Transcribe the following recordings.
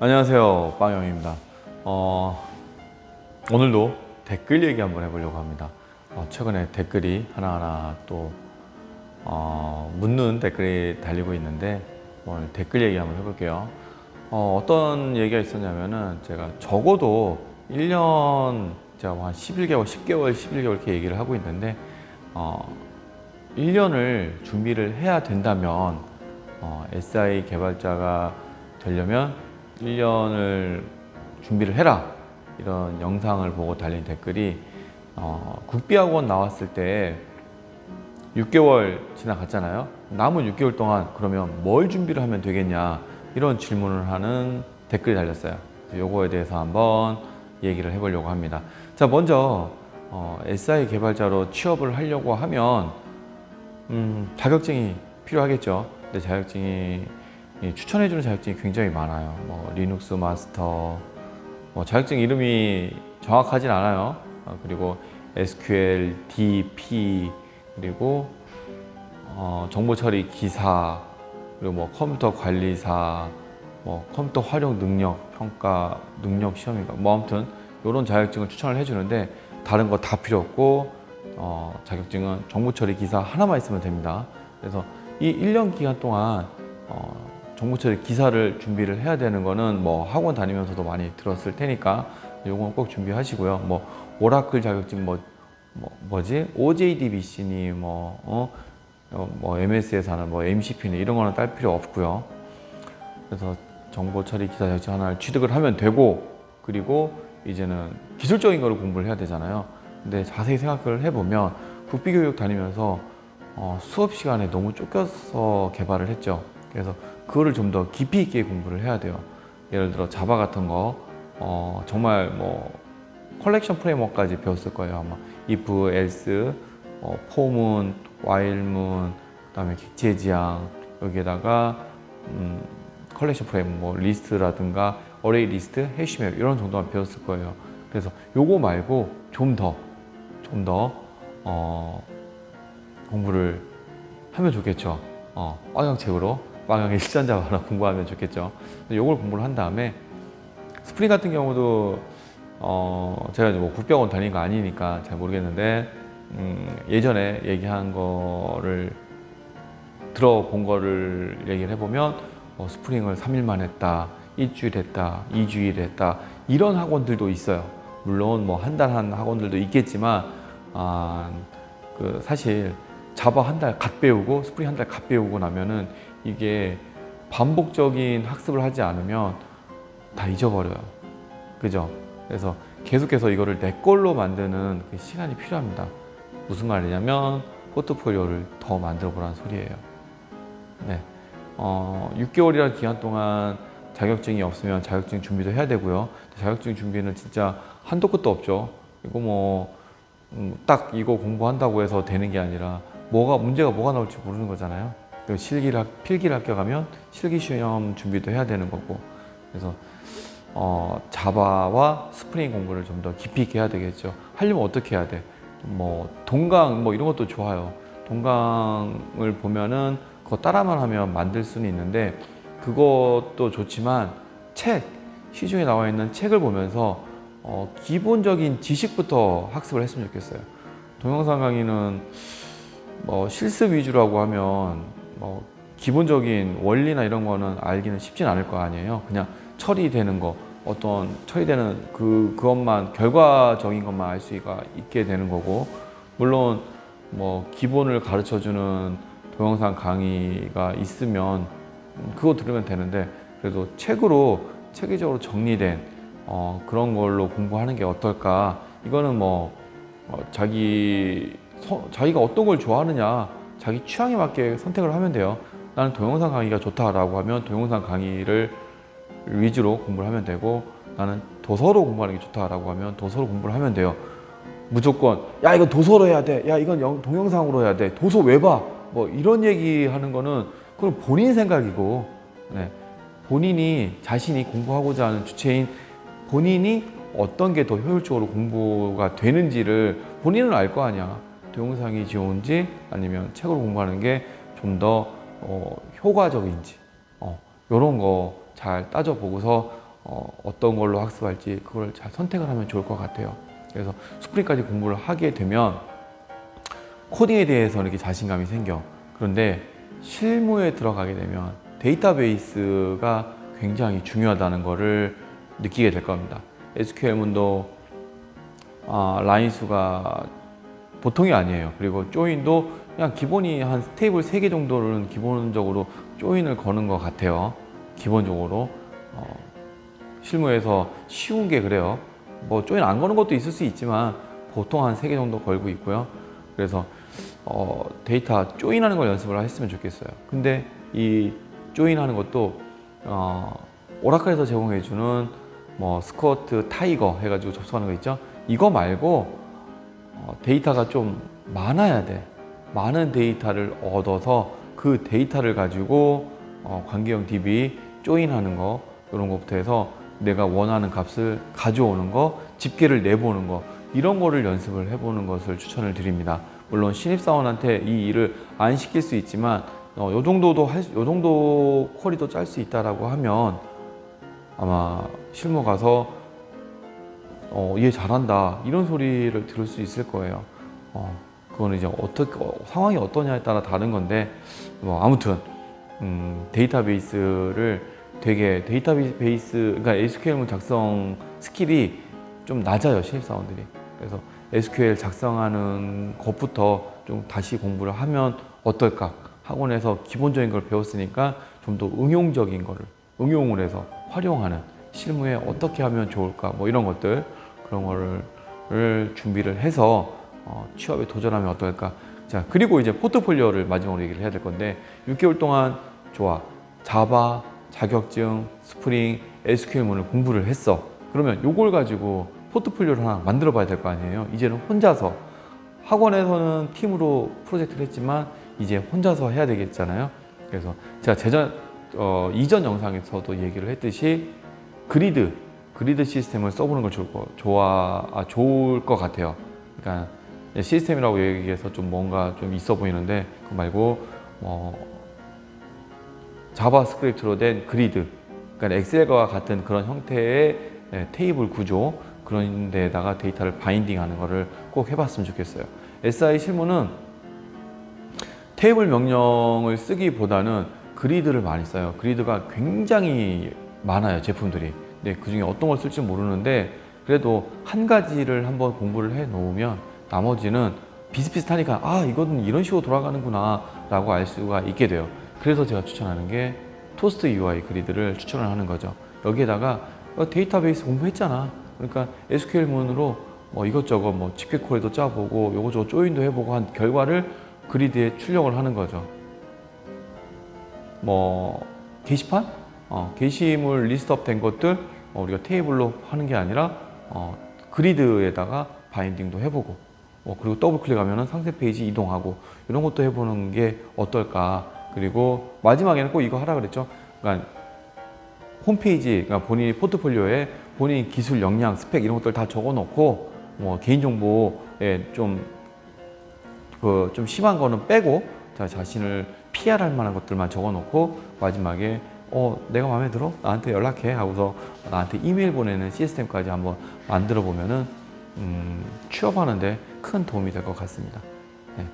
안녕하세요 빵영입니다. 어, 오늘도 댓글 얘기 한번 해보려고 합니다. 어, 최근에 댓글이 하나하나 또 어, 묻는 댓글이 달리고 있는데 오늘 댓글 얘기 한번 해볼게요. 어, 어떤 얘기가 있었냐면은 제가 적어도 1년 제가 한 11개월 10개월 11개월 이렇게 얘기를 하고 있는데 어, 1년을 준비를 해야 된다면 어, SI 개발자가 되려면 1년을 준비를 해라 이런 영상을 보고 달린 댓글이 어, 국비학원 나왔을 때 6개월 지나갔잖아요. 남은 6개월 동안 그러면 뭘 준비를 하면 되겠냐 이런 질문을 하는 댓글이 달렸어요. 요거에 대해서 한번 얘기를 해보려고 합니다. 자 먼저 어, SI 개발자로 취업을 하려고 하면 음, 자격증이 필요하겠죠. 근데 자격증이 이 추천해주는 자격증이 굉장히 많아요. 뭐 리눅스 마스터, 뭐 자격증 이름이 정확하진 않아요. 어, 그리고 SQL, DP 그리고 어, 정보 처리 기사 그리고 뭐 컴퓨터 관리사, 뭐 컴퓨터 활용 능력 평가 능력 시험인가 뭐 아무튼 이런 자격증을 추천을 해주는데 다른 거 다 필요 없고 어, 자격증은 정보 처리 기사 하나만 있으면 됩니다. 그래서 이 1년 기간 동안 어, 정보처리 기사를 준비를 해야 되는 거는 뭐 학원 다니면서도 많이 들었을 테니까 요건 꼭 준비하시고요. 뭐 오라클 자격증 뭐, 뭐 뭐지 OJDBC니 뭐 어, 어, 뭐 MS에서 하는 뭐 MCP니 이런 거는 딸 필요 없고요. 그래서 정보 처리 기사 자격증 하나를 취득을 하면 되고 그리고 이제는 기술적인 거를 공부를 해야 되잖아요. 근데 자세히 생각을 해보면 국비교육 다니면서 어, 수업 시간에 너무 쫓겨서 개발을 했죠. 그래서 그거를 좀 더 깊이 있게 공부를 해야 돼요. 예를 들어 자바 같은 거 어, 정말 뭐 컬렉션 프레임워크까지 배웠을 거예요 아마 if, else, 어, for문, while문, 그다음에 객체 지향 여기에다가 음, 컬렉션 프레임 뭐 리스트라든가 어레이 리스트, 해시맵 이런 정도만 배웠을 거예요. 그래서 요거 말고 좀 더 좀 더 어, 공부를 하면 좋겠죠. 어, 빵영책으로 빵영의 실전자 하나 공부하면 좋겠죠. 요걸 공부를 한 다음에 스프링 같은 경우도 어, 제가 뭐 국병원 다닌 거 아니니까 잘 모르겠는데 음, 예전에 얘기한 거를 들어본 거를 얘기를 해보면 어, 스프링을 3일만 했다, 일주일 했다, 2주일 했다 이런 학원들도 있어요. 물론 뭐 한 달 한 학원들도 있겠지만 아, 그 사실 자바 한 달 갓 배우고 스프링 한 달 갓 배우고 나면은 이게 반복적인 학습을 하지 않으면 다 잊어버려요. 그죠? 그래서 계속해서 이거를 내 걸로 만드는 그 시간이 필요합니다. 무슨 말이냐면 포트폴리오를 더 만들어 보라는 소리예요. 네. 어, 6개월이라는 기간 동안 자격증이 없으면 자격증 준비도 해야 되고요. 자격증 준비는 진짜 한도 끝도 없죠. 이거 뭐, 음, 딱 이거 공부한다고 해서 되는 게 아니라 뭐가, 문제가 뭐가 나올지 모르는 거잖아요. 실기를, 합- 필기를 합격하면 실기 시험 준비도 해야 되는 거고. 그래서 어, 자바와 스프링 공부를 좀 더 깊이 있게 해야 되겠죠. 하려면 어떻게 해야 돼? 뭐 동강 뭐 이런 것도 좋아요. 동강을 보면은 그거 따라만 하면 만들 수는 있는데 그것도 좋지만 책 시중에 나와 있는 책을 보면서 어, 기본적인 지식부터 학습을 했으면 좋겠어요. 동영상 강의는 뭐 실습 위주라고 하면 뭐 기본적인 원리나 이런 거는 알기는 쉽진 않을 거 아니에요. 그냥 처리되는 거, 어떤 처리되는 그 그것만 결과적인 것만 알 수가 있게 되는 거고, 물론 뭐 기본을 가르쳐 주는 동영상 강의가 있으면 그거 들으면 되는데 그래도 책으로 체계적으로 정리된 어, 그런 걸로 공부하는 게 어떨까? 이거는 뭐 어, 자기 서- 자기가 어떤 걸 좋아하느냐, 자기 취향에 맞게 선택을 하면 돼요. 나는 동영상 강의가 좋다라고 하면 동영상 강의를 위주로 공부를 하면 되고 나는 도서로 공부하는 게 좋다라고 하면 도서로 공부를 하면 돼요. 무조건 야 이건 도서로 해야 돼. 야 이건 영- 동영상으로 해야 돼. 도서 왜 봐? 뭐 이런 얘기 하는 거는 그건 본인 생각이고 네. 본인이 자신이 공부하고자 하는 주체인 본인이 어떤 게 더 효율적으로 공부가 되는지를 본인은 알 거 아니야. 동영상이 좋은지 아니면 책으로 공부하는 게 좀 더 어, 효과적인지 어, 이런 거 잘 따져보고서 어, 어떤 걸로 학습할지 그걸 잘 선택을 하면 좋을 것 같아요. 그래서 스프링까지 공부를 하게 되면 코딩에 대해서 이렇게 자신감이 생겨. 그런데 실무에 들어가게 되면 데이터베이스가 굉장히 중요하다는 것을 느끼게 될 겁니다. SQL문도 아, 라인 수가 보통이 아니에요. 그리고 조인도 그냥 기본이 한 테이블 3개 정도는 기본적으로 조인을 거는 것 같아요. 기본적으로. 어, 실무에서 쉬운 게 그래요. 뭐 조인 안 거는 것도 있을 수 있지만 보통 한 3개 정도 걸고 있고요. 그래서 어, 데이터 조인하는 걸 연습을 했으면 좋겠어요. 근데 이 조인하는 것도 어, 오라클에서 제공해주는 뭐 스쿼트 타이거 해가지고 접속하는 거 있죠. 이거 말고 어, 데이터가 좀 많아야 돼. 많은 데이터를 얻어서 그 데이터를 가지고 어, 관계형 DB 조인하는 거 이런 것부터 해서 내가 원하는 값을 가져오는 거, 집계를 내보는 거 이런 거를 연습을 해보는 것을 추천을 드립니다. 물론 신입사원한테 이 일을 안 시킬 수 있지만 어, 요 정도도 할, 수- 요 정도 쿼리도 짤 수 있다라고 하면 아마 실무 가서 어, 얘 잘한다 이런 소리를 들을 수 있을 거예요. 어, 그거는 이제 어떻게 어, 상황이 어떠냐에 따라 다른 건데 뭐 아무튼 음, 데이터베이스를 되게 데이터베이스 그러니까 SQL 작성 스킬이 좀 낮아요 신입사원들이. 그래서 SQL 작성하는 것부터 좀 다시 공부를 하면 어떨까? 학원에서 기본적인 걸 배웠으니까 좀 더 응용적인 거를 응용을 해서 활용하는 실무에 어떻게 하면 좋을까? 뭐 이런 것들 그런 거를 준비를 해서 어, 취업에 도전하면 어떨까? 자 그리고 이제 포트폴리오를 마지막으로 얘기를 해야 될 건데 6개월 동안 좋아 자바 자격증 스프링 SQL문을 공부를 했어. 그러면 요걸 가지고 포트폴리오를 하나 만들어 봐야 될 거 아니에요. 이제는 혼자서 학원에서는 팀으로 프로젝트를 했지만 이제 혼자서 해야 되겠잖아요. 그래서 제가 제전 어, 이전 영상에서도 얘기를 했듯이 그리드 그리드 시스템을 써보는 걸 좋을 거 좋아 아, 좋을 것 같아요. 그러니까 시스템이라고 얘기해서 좀 뭔가 좀 있어 보이는데 그 말고 뭐 자바스크립트로 된 그리드, 그러니까 엑셀과 같은 그런 형태의 예, 테이블 구조 그런 데다가 데이터를 바인딩하는 거를 꼭 해봤으면 좋겠어요. SI 실무는 테이블 명령을 쓰기보다는 그리드를 많이 써요. 그리드가 굉장히 많아요 제품들이. 네, 그 중에 어떤 걸 쓸지 모르는데 그래도 한 가지를 한번 공부를 해 놓으면 나머지는 비슷비슷하니까 아 이거는 이런 식으로 돌아가는구나 라고 알 수가 있게 돼요. 그래서 제가 추천하는 게 토스트 UI 그리드를 추천을 하는 거죠. 여기에다가 어, 데이터베이스 공부했잖아. 그러니까 SQL 문으로 뭐 이것저것 뭐 집계 콜도 짜보고 요거저거 조인도 해보고 한 결과를 그리드에 출력을 하는 거죠. 뭐 게시판, 어, 게시물 리스트업 된 것들 어, 우리가 테이블로 하는 게 아니라 어, 그리드에다가 바인딩도 해보고 어, 그리고 더블 클릭하면 상세 페이지 이동하고 이런 것도 해보는 게 어떨까. 그리고 마지막에는 꼭 이거 하라 그랬죠. 그러니까 홈페이지, 그러니까 본인이 포트폴리오에 본인 기술 역량, 스펙 이런 것들 다 적어놓고 뭐 개인정보에 좀 그 좀 심한 거는 빼고 자 자신을 PR할 만한 것들만 적어놓고 마지막에 어 내가 마음에 들어 나한테 연락해 하고서 나한테 이메일 보내는 시스템까지 한번 만들어 보면은 음, 취업하는데 큰 도움이 될 것 같습니다. 네,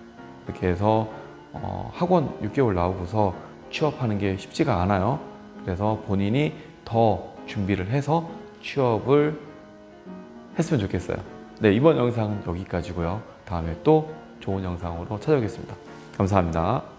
이렇게 해서 어, 학원 6개월 나오고서 취업하는 게 쉽지가 않아요. 그래서 본인이 더 준비를 해서 취업을 했으면 좋겠어요. 네, 이번 영상은 여기까지고요. 다음에 또 좋은 영상으로 찾아오겠습니다. 감사합니다.